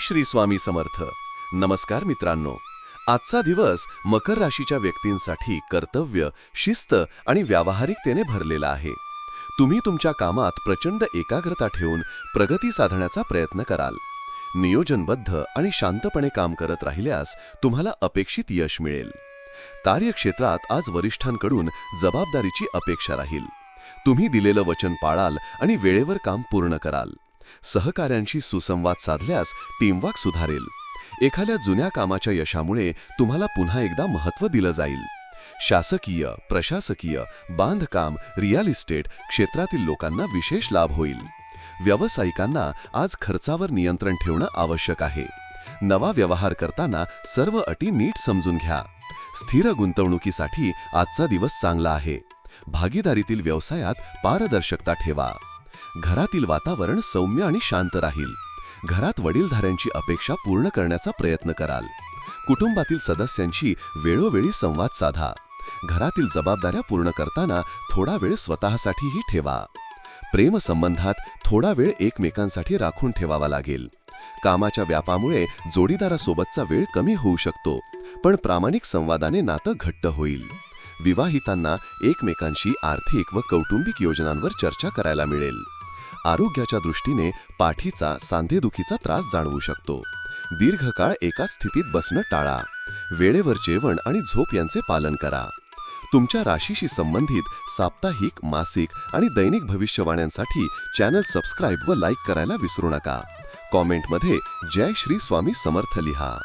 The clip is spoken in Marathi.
श्री स्वामी समर्थ. नमस्कार मित्रांनो. आजचा दिवस मकर राशीच्या व्यक्तींसाठी कर्तव्य शिस्त आणि व्यावहारिकतेने भरलेला आहे. तुम्ही तुमच्या कामात प्रचंड एकाग्रता ठेवून प्रगती साधण्याचा प्रयत्न कराल. नियोजनबद्ध आणि शांतपणे काम करत राहिल्यास तुम्हाला अपेक्षित यश मिळेल. कार्यक्षेत्रात आज वरिष्ठांकडून जबाबदारीची अपेक्षा राहील. तुम्ही दिलेलं वचन पाळाल आणि वेळेवर काम पूर्ण कराल. सहकाऱ्यांशी सुसंवाद साधल्यास टीमवर्क सुधारेल. एखाद्या जुन्या कामाच्या यशामुळे तुम्हाला पुन्हा एकदा महत्त्व दिलं जाईल. शासकीय प्रशासकीय बांधकाम रिअल इस्टेट क्षेत्रातील लोकांना विशेष लाभ होईल. व्यावसायिकांना आज खर्चावर नियंत्रण ठेवणं आवश्यक आहे. नवा व्यवहार करताना सर्व अटी नीट समजून घ्या. स्थिर गुंतवणुकीसाठी आजचा दिवस चांगला आहे. भागीदारीतील व्यवसायात पारदर्शकता ठेवा. घरातील वातावरण सौम्य आणि शांत राहील. घरात वडीलधाऱ्यांची अपेक्षा पूर्ण करण्याचा प्रयत्न कराल. कुटुंबातील सदस्यांशी वेळोवेळी संवाद साधा. घरातील जबाबदाऱ्या पूर्ण करताना थोडा वेळ स्वतःसाठीही ठेवा. प्रेमसंबंधात थोडा वेळ एकमेकांसाठी राखून ठेवावा लागेल. कामाच्या व्यापामुळे जोडीदारासोबतचा वेळ कमी होऊ शकतो पण प्रामाणिक संवादाने नातं घट्ट होईल. विवाहितांना एकमेकांशी आर्थिक व कौटुंबिक योजनांवर चर्चा करायला मिळेल. आरोग्याच्या दृष्टीने पाठीचा सांधेदुखीचा त्रास जाणवू शकतो. दीर्घकाळ एकाच स्थितीत बसणं टाळा. वेळेवर जेवण आणि झोप यांचे पालन करा. तुमच्या राशीशी संबंधित साप्ताहिक मासिक आणि दैनिक भविष्यवाण्यांसाठी चॅनल सबस्क्राईब व लाईक करायला विसरू नका. कॉमेंटमध्ये जय श्री स्वामी समर्थ लिहा.